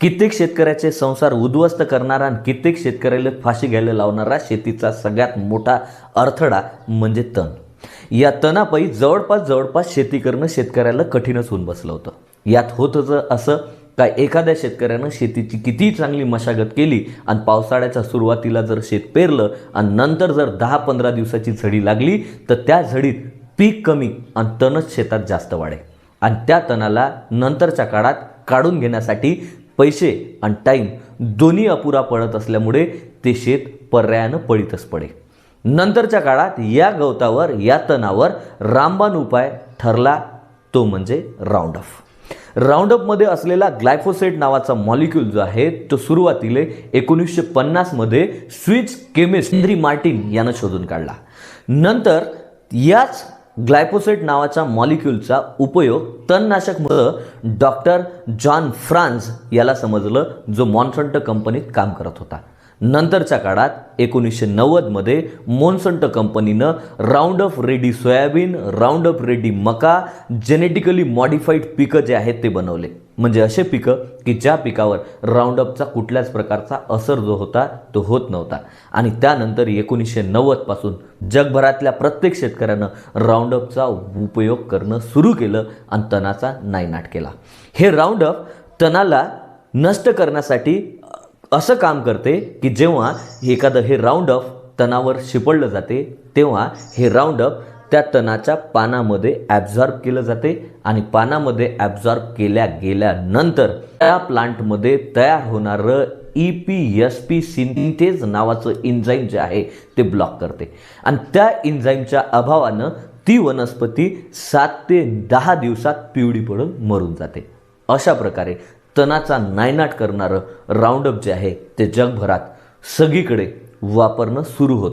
कित्येक शेतकऱ्याचे संसार उद्ध्वस्त करणारा आणि कित्येक शेतकऱ्याला फाशी घ्यायला लावणारा शेतीचा सगळ्यात मोठा अडथळा म्हणजे तण. या तणापायी जवळपास जवळपास शेती करणं शेतकऱ्याला कठीणच होऊन बसलं होतं. यात होत असं काय एखाद्या शेतकऱ्यानं शेतीची किती चांगली मशागत केली आणि पावसाळ्याच्या सुरुवातीला जर शेत पेरलं आणि नंतर जर दहा पंधरा दिवसाची झडी लागली तर त्या झडीत पीक कमी आणि तणच शेतात जास्त वाढे आणि त्या तणाला नंतरच्या काळात काढून घेण्यासाठी पैसे आणि टाईम दोन्ही अपुरा पडत असल्यामुळे ते शेत पर्यायानं पळीतच पडे. नंतरच्या काळात या गवतावर या तणावर रामबाण उपाय ठरला तो म्हणजे राऊंड ऑफ राऊंडअपमध्ये असलेला ग्लायफोसेट नावाचा मॉलिक्यूल जो आहे तो सुरुवातीला एकोणीसशे पन्नासमध्ये स्विच केमिस्ट हेनरी मार्टिन यानं शोधून काढला. नंतर याच ग्लायपोसेट नावाच्या मॉलिक्यूलचा उपयोग तणनाशक म्हणून डॉक्टर जॉन फ्रान्स याला समजलं जो मॉन्संट कंपनीत काम करत होता. नंतरच्या काळात एकोणीसशे नव्वदमध्ये मोन्संट कंपनीनं Roundup Ready soybean Roundup Ready मका जेनेटिकली मॉडिफाईड पिकं जे आहेत ते बनवले. म्हणजे असे पिकं की ज्या पिकावर राऊंडअपचा कुठल्याच प्रकारचा असर जो होता तो होत नव्हता. आणि त्यानंतर एकोणीसशे नव्वदपासून जगभरातल्या प्रत्येक शेतकऱ्यानं राऊंडअपचा उपयोग करणं सुरू केलं आणि तणाचा नायनाट केला. हे राऊंडअप तणाला नष्ट करण्यासाठी असं काम करते की जेव्हा एखादं हे राऊंडअप तणावर शिपडलं जाते तेव्हा हे राऊंडअप त्या तणाच्या पानामध्ये ॲब्झॉर्ब केलं जाते आणि पानामध्ये ॲब्झॉर्ब केल्या गेल्यानंतर त्या प्लांटमध्ये तयार होणारं E P S P synthase नावाचं इन्झाईम जे आहे ते ब्लॉक करते. आणि त्या इन्झाईमच्या अभावानं ती वनस्पती सात ते दहा दिवसात पिवळी पडून मरून जाते. अशा प्रकारे तणाचा नायनाट करणारं राऊंडअप जे आहे ते जगभरात सगळीकडे वापरणं सुरू होतं.